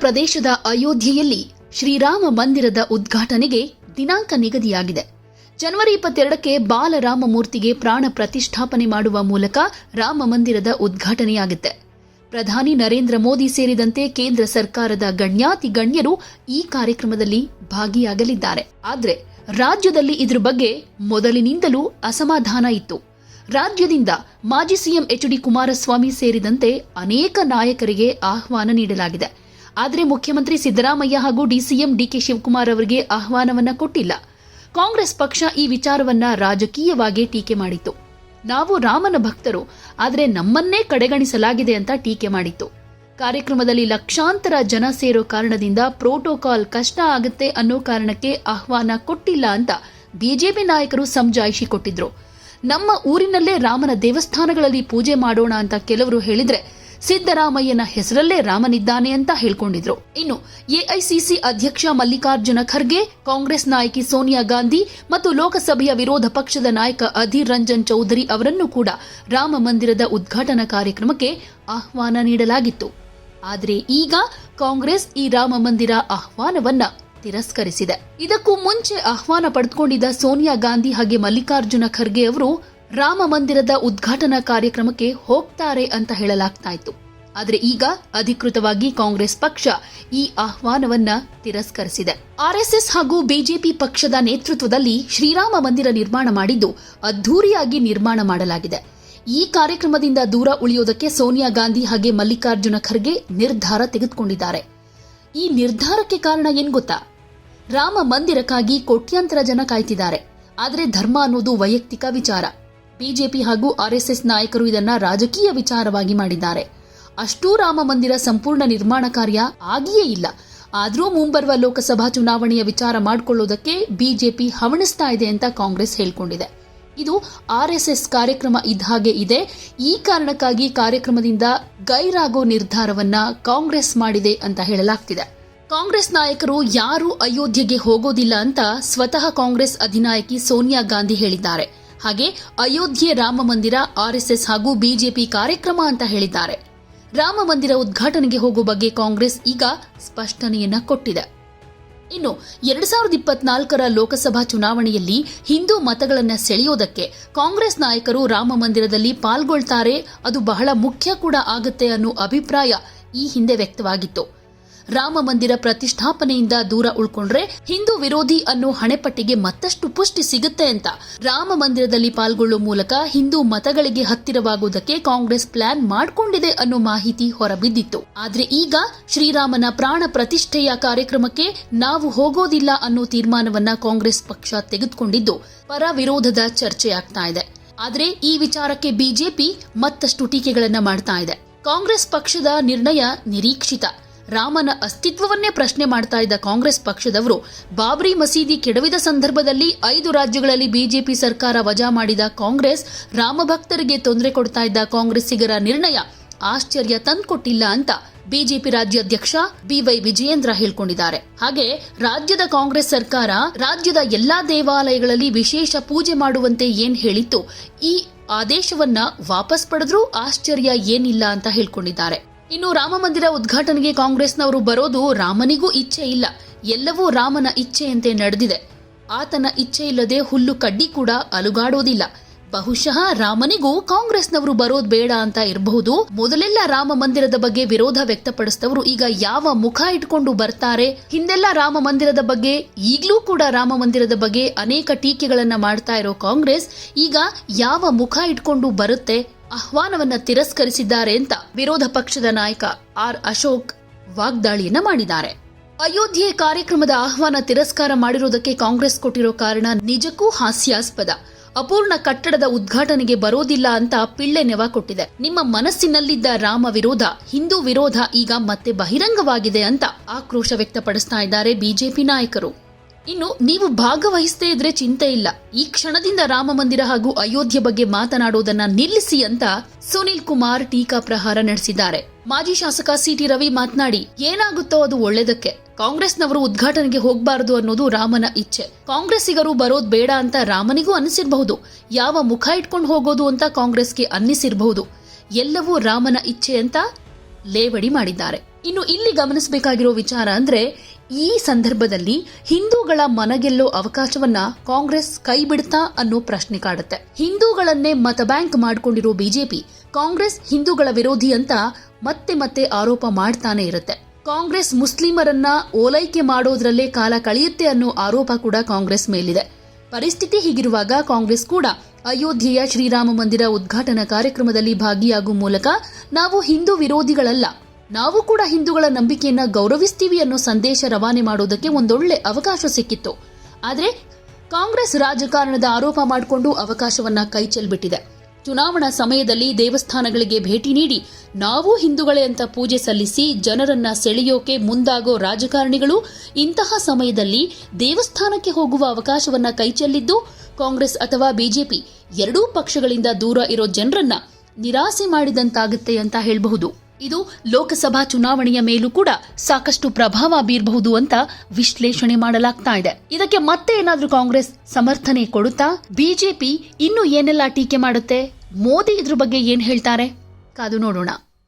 ಪ್ರದೇಶದ ಅಯೋಧ್ಯೆಯಲ್ಲಿ ಶ್ರೀರಾಮ ಮಂದಿರದ ಉದ್ಘಾಟನೆಗೆ ದಿನಾಂಕ ನಿಗದಿಯಾಗಿದೆ. ಜನವರಿ ಇಪ್ಪತ್ತೆರಡಕ್ಕೆ ಬಾಲರಾಮ ಮೂರ್ತಿಗೆ ಪ್ರಾಣ ಪ್ರತಿಷ್ಠಾಪನೆ ಮಾಡುವ ಮೂಲಕ ರಾಮ ಮಂದಿರದ ಉದ್ಘಾಟನೆಯಾಗುತ್ತೆ. ಪ್ರಧಾನಿ ನರೇಂದ್ರ ಮೋದಿ ಸೇರಿದಂತೆ ಕೇಂದ್ರ ಸರ್ಕಾರದ ಗಣ್ಯಾತಿ ಗಣ್ಯರು ಈ ಕಾರ್ಯಕ್ರಮದಲ್ಲಿ ಭಾಗಿಯಾಗಲಿದ್ದಾರೆ. ಆದರೆ ರಾಜ್ಯದಲ್ಲಿ ಇದರ ಬಗ್ಗೆ ಮೊದಲಿನಿಂದಲೂ ಅಸಮಾಧಾನ ಇತ್ತು. ರಾಜ್ಯದಿಂದ ಮಾಜಿ ಸಿಎಂ ಎಚ್ ಡಿ ಕುಮಾರಸ್ವಾಮಿ ಸೇರಿದಂತೆ ಅನೇಕ ನಾಯಕರಿಗೆ ಆಹ್ವಾನ ನೀಡಲಾಗಿದೆ. ಆದರೆ ಮುಖ್ಯಮಂತ್ರಿ ಸಿದ್ದರಾಮಯ್ಯ ಹಾಗೂ ಡಿಸಿಎಂ ಡಿಕೆ ಶಿವಕುಮಾರ್ ಅವರಿಗೆ ಆಹ್ವಾನವನ್ನ ಕೊಟ್ಟಿಲ್ಲ. ಕಾಂಗ್ರೆಸ್ ಪಕ್ಷ ಈ ವಿಚಾರವನ್ನ ರಾಜಕೀಯವಾಗಿ ಟೀಕೆ ಮಾಡಿತ್ತು. ನಾವು ರಾಮನ ಭಕ್ತರು, ಆದರೆ ನಮ್ಮನ್ನೇ ಕಡೆಗಣಿಸಲಾಗಿದೆ ಅಂತ ಟೀಕೆ ಮಾಡಿತ್ತು. ಕಾರ್ಯಕ್ರಮದಲ್ಲಿ ಲಕ್ಷಾಂತರ ಜನ ಸೇರೋ ಕಾರಣದಿಂದ ಪ್ರೋಟೋಕಾಲ್ ಕಷ್ಟ ಆಗುತ್ತೆ ಅನ್ನೋ ಕಾರಣಕ್ಕೆ ಆಹ್ವಾನ ಕೊಟ್ಟಿಲ್ಲ ಅಂತ ಬಿಜೆಪಿ ನಾಯಕರು ಸಮಜಾಯಿಷಿ ಕೊಟ್ಟಿದ್ರು. ನಮ್ಮ ಊರಿನಲ್ಲೇ ರಾಮನ ದೇವಸ್ಥಾನಗಳಲ್ಲಿ ಪೂಜೆ ಮಾಡೋಣ ಅಂತ ಕೆಲವರು ಹೇಳಿದ್ರೆ ಸಿದ್ದರಾಮಯ್ಯನ ಹೆಸರಲ್ಲೇ ರಾಮನಿದ್ದಾನೆ ಅಂತ ಹೇಳ್ಕೊಂಡಿದ್ರು. ಇನ್ನು ಎಐಸಿಸಿ ಅಧ್ಯಕ್ಷ ಮಲ್ಲಿಕಾರ್ಜುನ ಖರ್ಗೆ, ಕಾಂಗ್ರೆಸ್ ನಾಯಕಿ ಸೋನಿಯಾ ಗಾಂಧಿ ಮತ್ತು ಲೋಕಸಭೆಯ ವಿರೋಧ ಪಕ್ಷದ ನಾಯಕ ಅಧೀರ್ ರಂಜನ್ ಚೌಧರಿ ಅವರನ್ನು ಕೂಡ ರಾಮ ಮಂದಿರದ ಉದ್ಘಾಟನಾ ಕಾರ್ಯಕ್ರಮಕ್ಕೆ ಆಹ್ವಾನ ನೀಡಲಾಗಿತ್ತು. ಆದರೆ ಈಗ ಕಾಂಗ್ರೆಸ್ ಈ ರಾಮ ಮಂದಿರ ಆಹ್ವಾನವನ್ನ ತಿರಸ್ಕರಿಸಿದೆ. ಇದಕ್ಕೂ ಮುಂಚೆ ಆಹ್ವಾನ ಪಡೆದುಕೊಂಡಿದ್ದ ಸೋನಿಯಾ ಗಾಂಧಿ ಹಾಗೆ ಮಲ್ಲಿಕಾರ್ಜುನ ಖರ್ಗೆ ಅವರು ರಾಮ ಮಂದಿರದ ಉದ್ಘಾಟನಾ ಕಾರ್ಯಕ್ರಮಕ್ಕೆ ಹೋಗ್ತಾರೆ ಅಂತ ಹೇಳಲಾಗ್ತಾ ಇತ್ತು ಆದರೆ ಈಗ ಅಧಿಕೃತವಾಗಿ ಕಾಂಗ್ರೆಸ್ ಪಕ್ಷ ಈ ಆಹ್ವಾನವನ್ನ ತಿರಸ್ಕರಿಸಿದೆ. ಆರ್ಎಸ್ಎಸ್ ಹಾಗೂ ಬಿಜೆಪಿ ಪಕ್ಷದ ನೇತೃತ್ವದಲ್ಲಿ ಶ್ರೀರಾಮ ಮಂದಿರ ನಿರ್ಮಾಣ ಮಾಡಿದ್ದು ಅದ್ಧೂರಿಯಾಗಿ ನಿರ್ಮಾಣ ಮಾಡಲಾಗಿದೆ. ಈ ಕಾರ್ಯಕ್ರಮದಿಂದ ದೂರ ಉಳಿಯೋದಕ್ಕೆ ಸೋನಿಯಾ ಗಾಂಧಿ ಹಾಗೆ ಮಲ್ಲಿಕಾರ್ಜುನ ಖರ್ಗೆ ನಿರ್ಧಾರ ತೆಗೆದುಕೊಂಡಿದ್ದಾರೆ. ಈ ನಿರ್ಧಾರಕ್ಕೆ ಕಾರಣ ಏನ್ ಗೊತ್ತಾ? ರಾಮ ಮಂದಿರಕ್ಕಾಗಿ ಕೋಟ್ಯಾಂತರ ಜನ ಕಾಯ್ತಿದ್ದಾರೆ. ಆದರೆ ಧರ್ಮ ಅನ್ನೋದು ವೈಯಕ್ತಿಕ ವಿಚಾರ. ಬಿಜೆಪಿ ಹಾಗೂ ಆರ್ಎಸ್ಎಸ್ ನಾಯಕರು ಇದನ್ನ ರಾಜಕೀಯ ವಿಚಾರವಾಗಿ ಮಾಡಿದ್ದಾರೆ. ಅಷ್ಟೂ ರಾಮ ಮಂದಿರ ಸಂಪೂರ್ಣ ನಿರ್ಮಾಣ ಕಾರ್ಯ ಆಗಿಯೇ ಇಲ್ಲ. ಆದರೂ ಮುಂಬರುವ ಲೋಕಸಭಾ ಚುನಾವಣೆಯ ವಿಚಾರ ಮಾಡಿಕೊಳ್ಳೋದಕ್ಕೆ ಬಿಜೆಪಿ ಹವಣಿಸ್ತಾ ಇದೆ ಅಂತ ಕಾಂಗ್ರೆಸ್ ಹೇಳಿಕೊಂಡಿದೆ. ಇದು ಆರ್ಎಸ್ಎಸ್ ಕಾರ್ಯಕ್ರಮ ಇದ್ದ ಹಾಗೆ ಇದೆ. ಈ ಕಾರಣಕ್ಕಾಗಿ ಕಾರ್ಯಕ್ರಮದಿಂದ ಗೈರಾಗೋ ನಿರ್ಧಾರವನ್ನ ಕಾಂಗ್ರೆಸ್ ಮಾಡಿದೆ ಅಂತ ಹೇಳಲಾಗ್ತಿದೆ. ಕಾಂಗ್ರೆಸ್ ನಾಯಕರು ಯಾರೂ ಅಯೋಧ್ಯೆಗೆ ಹೋಗೋದಿಲ್ಲ ಅಂತ ಸ್ವತಃ ಕಾಂಗ್ರೆಸ್ ಅಧಿನಾಯಕಿ ಸೋನಿಯಾ ಗಾಂಧಿ ಹೇಳಿದ್ದಾರೆ. ಹಾಗೆ ಅಯೋಧ್ಯೆ ರಾಮ ಮಂದಿರ ಆರ್ಎಸ್ಎಸ್ ಹಾಗೂ ಬಿಜೆಪಿ ಕಾರ್ಯಕ್ರಮ ಅಂತ ಹೇಳಿದ್ದಾರೆ. ರಾಮ ಮಂದಿರ ಉದ್ಘಾಟನೆಗೆ ಹೋಗುವ ಬಗ್ಗೆ ಕಾಂಗ್ರೆಸ್ ಈಗ ಸ್ಪಷ್ಟನೆಯನ್ನ ಕೊಟ್ಟಿದೆ. ಇನ್ನು ಎರಡ್ ಸಾವಿರದ ಇಪ್ಪತ್ನಾಲ್ಕರ ಲೋಕಸಭಾ ಚುನಾವಣೆಯಲ್ಲಿ ಹಿಂದೂ ಮತಗಳನ್ನ ಸೆಳೆಯೋದಕ್ಕೆ ಕಾಂಗ್ರೆಸ್ ನಾಯಕರು ರಾಮ ಮಂದಿರದಲ್ಲಿ ಪಾಲ್ಗೊಳ್ತಾರೆ, ಅದು ಬಹಳ ಮುಖ್ಯ ಕೂಡ ಆಗುತ್ತೆ ಅನ್ನೋ ಅಭಿಪ್ರಾಯ ಈ ಹಿಂದೆ ವ್ಯಕ್ತವಾಗಿತ್ತು. ರಾಮ ಮಂದಿರ ಪ್ರತಿಷ್ಠಾಪನೆಯಿಂದ ದೂರ ಉಳ್ಕೊಂಡ್ರೆ ಹಿಂದೂ ವಿರೋಧಿ ಅನ್ನೋ ಹಣೆಪಟ್ಟಿಗೆ ಮತ್ತಷ್ಟು ಪುಷ್ಟಿ ಸಿಗುತ್ತೆ ಅಂತ. ರಾಮ ಮಂದಿರದಲ್ಲಿ ಪಾಲ್ಗೊಳ್ಳುವ ಮೂಲಕ ಹಿಂದೂ ಮತಗಳಿಗೆ ಹತ್ತಿರವಾಗುವುದಕ್ಕೆ ಕಾಂಗ್ರೆಸ್ ಪ್ಲಾನ್ ಮಾಡಿಕೊಂಡಿದೆ ಅನ್ನೋ ಮಾಹಿತಿ ಹೊರಬಿದ್ದಿತ್ತು. ಆದ್ರೆ ಈಗ ಶ್ರೀರಾಮನ ಪ್ರಾಣ ಪ್ರತಿಷ್ಠೆಯ ಕಾರ್ಯಕ್ರಮಕ್ಕೆ ನಾವು ಹೋಗೋದಿಲ್ಲ ಅನ್ನೋ ತೀರ್ಮಾನವನ್ನ ಕಾಂಗ್ರೆಸ್ ಪಕ್ಷ ತೆಗೆದುಕೊಂಡಿದ್ದು ಪರ ವಿರೋಧದ ಚರ್ಚೆಯಾಗ್ತಾ ಇದೆ. ಆದ್ರೆ ಈ ವಿಚಾರಕ್ಕೆ ಬಿಜೆಪಿ ಮತ್ತಷ್ಟು ಟೀಕೆಗಳನ್ನ ಮಾಡ್ತಾ ಇದೆ. ಕಾಂಗ್ರೆಸ್ ಪಕ್ಷದ ನಿರ್ಣಯ ನಿರೀಕ್ಷಿತ. ರಾಮನ ಅಸ್ತಿತ್ವವನ್ನೇ ಪ್ರಶ್ನೆ ಮಾಡ್ತಾ ಇದ್ದ ಕಾಂಗ್ರೆಸ್ ಪಕ್ಷದವರು ಬಾಬ್ರಿ ಮಸೀದಿ ಕೆಡವಿದ ಸಂದರ್ಭದಲ್ಲಿ ಐದು ರಾಜ್ಯಗಳಲ್ಲಿ ಬಿಜೆಪಿ ಸರ್ಕಾರ ವಜಾ ಮಾಡಿದ ಕಾಂಗ್ರೆಸ್ ರಾಮಭಕ್ತರಿಗೆ ತೊಂದರೆ ಕೊಡ್ತಾ ಇದ್ದ ಕಾಂಗ್ರೆಸ್ಸಿಗರ ನಿರ್ಣಯ ಆಶ್ಚರ್ಯ ತಂದ್ಕೊಟ್ಟಿಲ್ಲ ಅಂತ ಬಿಜೆಪಿ ರಾಜ್ಯಾಧ್ಯಕ್ಷ ಬಿವೈ ವಿಜಯೇಂದ್ರ ಹೇಳ್ಕೊಂಡಿದ್ದಾರೆ. ಹಾಗೆ ರಾಜ್ಯದ ಕಾಂಗ್ರೆಸ್ ಸರ್ಕಾರ ರಾಜ್ಯದ ಎಲ್ಲಾ ದೇವಾಲಯಗಳಲ್ಲಿ ವಿಶೇಷ ಪೂಜೆ ಮಾಡುವಂತೆ ಏನ್ ಹೇಳಿತ್ತು, ಈ ಆದೇಶವನ್ನ ವಾಪಸ್ ಪಡೆದ್ರೂ ಆಶ್ಚರ್ಯ ಏನಿಲ್ಲ ಅಂತ ಹೇಳ್ಕೊಂಡಿದ್ದಾರೆ. ಇನ್ನು ರಾಮ ಮಂದಿರ ಉದ್ಘಾಟನೆಗೆ ಕಾಂಗ್ರೆಸ್ನವರು ಬರೋದು ರಾಮನಿಗೂ ಇಚ್ಛೆ ಇಲ್ಲ. ಎಲ್ಲವೂ ರಾಮನ ಇಚ್ಛೆಯಂತೆ ನಡೆದಿದೆ. ಆತನ ಇಚ್ಛೆ ಇಲ್ಲದೆ ಹುಲ್ಲು ಕಡ್ಡಿ ಕೂಡ ಅಲುಗಾಡೋದಿಲ್ಲ. ಬಹುಶಃ ರಾಮನಿಗೂ ಕಾಂಗ್ರೆಸ್ನವರು ಬರೋದ್ ಬೇಡ ಅಂತ ಇರಬಹುದು. ಮೊದಲೆಲ್ಲ ರಾಮ ಮಂದಿರದ ಬಗ್ಗೆ ವಿರೋಧ ವ್ಯಕ್ತಪಡಿಸಿದವರು ಈಗ ಯಾವ ಮುಖ ಇಟ್ಕೊಂಡು ಬರ್ತಾರೆ? ಹಿಂದೆಲ್ಲ ರಾಮ ಮಂದಿರದ ಬಗ್ಗೆ, ಈಗಲೂ ಕೂಡ ರಾಮ ಮಂದಿರದ ಬಗ್ಗೆ ಅನೇಕ ಟೀಕೆಗಳನ್ನ ಮಾಡ್ತಾ ಇರೋ ಕಾಂಗ್ರೆಸ್ ಈಗ ಯಾವ ಮುಖ ಇಟ್ಕೊಂಡು ಬರುತ್ತೆ? ಆಹ್ವಾನವನ್ನ ತಿರಸ್ಕರಿಸಿದ್ದಾರೆ ಅಂತ ವಿರೋಧ ಪಕ್ಷದ ನಾಯಕ ಆರ್ ಅಶೋಕ್ ವಾಗ್ದಾಳಿಯನ್ನ ಮಾಡಿದ್ದಾರೆ. ಅಯೋಧ್ಯೆ ಕಾರ್ಯಕ್ರಮದ ಆಹ್ವಾನ ತಿರಸ್ಕಾರ ಮಾಡಿರುವುದಕ್ಕೆ ಕಾಂಗ್ರೆಸ್ ಕೊಟ್ಟಿರೋ ಕಾರಣ ನಿಜಕ್ಕೂ ಹಾಸ್ಯಾಸ್ಪದ. ಅಪೂರ್ಣ ಕಟ್ಟಡದ ಉದ್ಘಾಟನೆಗೆ ಬರೋದಿಲ್ಲ ಅಂತ ಪಿಳ್ಳೆ ನೆವ ಕೊಟ್ಟಿದೆ. ನಿಮ್ಮ ಮನಸ್ಸಿನಲ್ಲಿದ್ದ ರಾಮ ವಿರೋಧ, ಹಿಂದೂ ವಿರೋಧ ಈಗ ಮತ್ತೆ ಬಹಿರಂಗವಾಗಿದೆ ಅಂತ ಆಕ್ರೋಶ ವ್ಯಕ್ತಪಡಿಸ್ತಾ ಇದ್ದಾರೆ ಬಿಜೆಪಿ ನಾಯಕರು. ಇನ್ನು ನೀವು ಭಾಗವಹಿಸದೇ ಇದ್ರೆ ಚಿಂತೆ ಇಲ್ಲ. ಈ ಕ್ಷಣದಿಂದ ರಾಮ ಮಂದಿರ ಹಾಗೂ ಅಯೋಧ್ಯೆ ಬಗ್ಗೆ ಮಾತನಾಡುವುದನ್ನ ನಿಲ್ಲಿಸಿ ಅಂತ ಸುನಿಲ್ ಕುಮಾರ್ ಟೀಕಾ ಪ್ರಹಾರ ನಡೆಸಿದ್ದಾರೆ. ಮಾಜಿ ಶಾಸಕ ಸಿಟಿ ರವಿ ಮಾತನಾಡಿ, ಏನಾಗುತ್ತೋ ಅದು ಒಳ್ಳೇದಕ್ಕೆ. ಕಾಂಗ್ರೆಸ್ನವರು ಉದ್ಘಾಟನೆಗೆ ಹೋಗಬಾರದು ಅನ್ನೋದು ರಾಮನ ಇಚ್ಛೆ. ಕಾಂಗ್ರೆಸ್ಸಿಗರು ಬರೋದ್ ಬೇಡ ಅಂತ ರಾಮನಿಗೂ ಅನಿಸಿರಬಹುದು. ಯಾವ ಮುಖ ಇಟ್ಕೊಂಡು ಹೋಗೋದು ಅಂತ ಕಾಂಗ್ರೆಸ್ಗೆ ಅನ್ನಿಸಿರಬಹುದು. ಎಲ್ಲವೂ ರಾಮನ ಇಚ್ಛೆ ಅಂತ ಲೇವಡಿ ಮಾಡಿದ್ದಾರೆ. ಇನ್ನು ಇಲ್ಲಿ ಗಮನಿಸಬೇಕಾಗಿರೋ ವಿಚಾರ ಅಂದ್ರೆ ಈ ಸಂದರ್ಭದಲ್ಲಿ ಹಿಂದೂಗಳ ಮನಗೆಲ್ಲೋ ಅವಕಾಶವನ್ನ ಕಾಂಗ್ರೆಸ್ ಕೈ ಬಿಡ್ತಾ ಅನ್ನೋ ಪ್ರಶ್ನೆ ಕಾಡುತ್ತೆ. ಹಿಂದೂಗಳನ್ನೇ ಮತ ಬ್ಯಾಂಕ್ ಮಾಡಿಕೊಂಡಿರೋ ಬಿಜೆಪಿ ಕಾಂಗ್ರೆಸ್ ಹಿಂದೂಗಳ ವಿರೋಧಿ ಅಂತ ಮತ್ತೆ ಮತ್ತೆ ಆರೋಪ ಮಾಡ್ತಾನೆ ಇರುತ್ತೆ. ಕಾಂಗ್ರೆಸ್ ಮುಸ್ಲಿಮರನ್ನ ಓಲೈಕೆ ಮಾಡೋದ್ರಲ್ಲೇ ಕಾಲ ಕಳೆಯುತ್ತೆ ಅನ್ನೋ ಆರೋಪ ಕೂಡ ಕಾಂಗ್ರೆಸ್ ಮೇಲಿದೆ. ಪರಿಸ್ಥಿತಿ ಹೀಗಿರುವಾಗ ಕಾಂಗ್ರೆಸ್ ಕೂಡ ಅಯೋಧ್ಯೆಯ ಶ್ರೀರಾಮ ಮಂದಿರ ಉದ್ಘಾಟನಾ ಕಾರ್ಯಕ್ರಮದಲ್ಲಿ ಭಾಗಿಯಾಗುವ ಮೂಲಕ ನಾವು ಹಿಂದೂ ವಿರೋಧಿಗಳಲ್ಲ ನಾವು ಕೂಡ ಹಿಂದೂಗಳ ನಂಬಿಕೆಯನ್ನ ಗೌರವಿಸ್ತೀವಿ ಅನ್ನೋ ಸಂದೇಶ ರವಾನೆ ಮಾಡೋದಕ್ಕೆ ಒಂದೊಳ್ಳೆ ಅವಕಾಶ ಸಿಕ್ಕಿತ್ತು. ಆದರೆ ಕಾಂಗ್ರೆಸ್ ರಾಜಕಾರಣದ ಆರೋಪ ಮಾಡಿಕೊಂಡು ಅವಕಾಶವನ್ನ ಕೈಚೆಲ್ಬಿಟ್ಟಿದೆ. ಚುನಾವಣಾ ಸಮಯದಲ್ಲಿ ದೇವಸ್ಥಾನಗಳಿಗೆ ಭೇಟಿ ನೀಡಿ ನಾವು ಹಿಂದೂಗಳೇ ಅಂತ ಪೂಜೆ ಸಲ್ಲಿಸಿ ಜನರನ್ನ ಸೆಳೆಯೋಕೆ ಮುಂದಾಗೋ ರಾಜಕಾರಣಿಗಳು ಇಂತಹ ಸಮಯದಲ್ಲಿ ದೇವಸ್ಥಾನಕ್ಕೆ ಹೋಗುವ ಅವಕಾಶವನ್ನ ಕೈಚೆಲ್ಲಿದ್ದು ಕಾಂಗ್ರೆಸ್ ಅಥವಾ ಬಿಜೆಪಿ ಎರಡೂ ಪಕ್ಷಗಳಿಂದ ದೂರ ಇರೋ ಜನರನ್ನ ನಿರಾಸೆ ಮಾಡಿದಂತಾಗುತ್ತೆ ಅಂತ ಹೇಳಬಹುದು. ಇದು ಲೋಕಸಭಾ ಚುನಾವಣೆಯ ಮೇಲೂ ಕೂಡ ಸಾಕಷ್ಟು ಪ್ರಭಾವ ಬೀರಬಹುದು ಅಂತ ವಿಶ್ಲೇಷಣೆ ಮಾಡಲಾಗ್ತಾ ಇದೆ. ಇದಕ್ಕೆ ಮತ್ತೆ ಏನಾದ್ರೂ ಕಾಂಗ್ರೆಸ್ ಸಮರ್ಥನೆ ಕೊಡುತ್ತಾ? ಬಿಜೆಪಿ ಇನ್ನು ಏನೆಲ್ಲ ಟೀಕೆ ಮಾಡುತ್ತೆ? ಮೋದಿ ಇದ್ರ ಬಗ್ಗೆ ಏನ್ ಹೇಳ್ತಾರೆ? ಕಾದು ನೋಡೋಣ.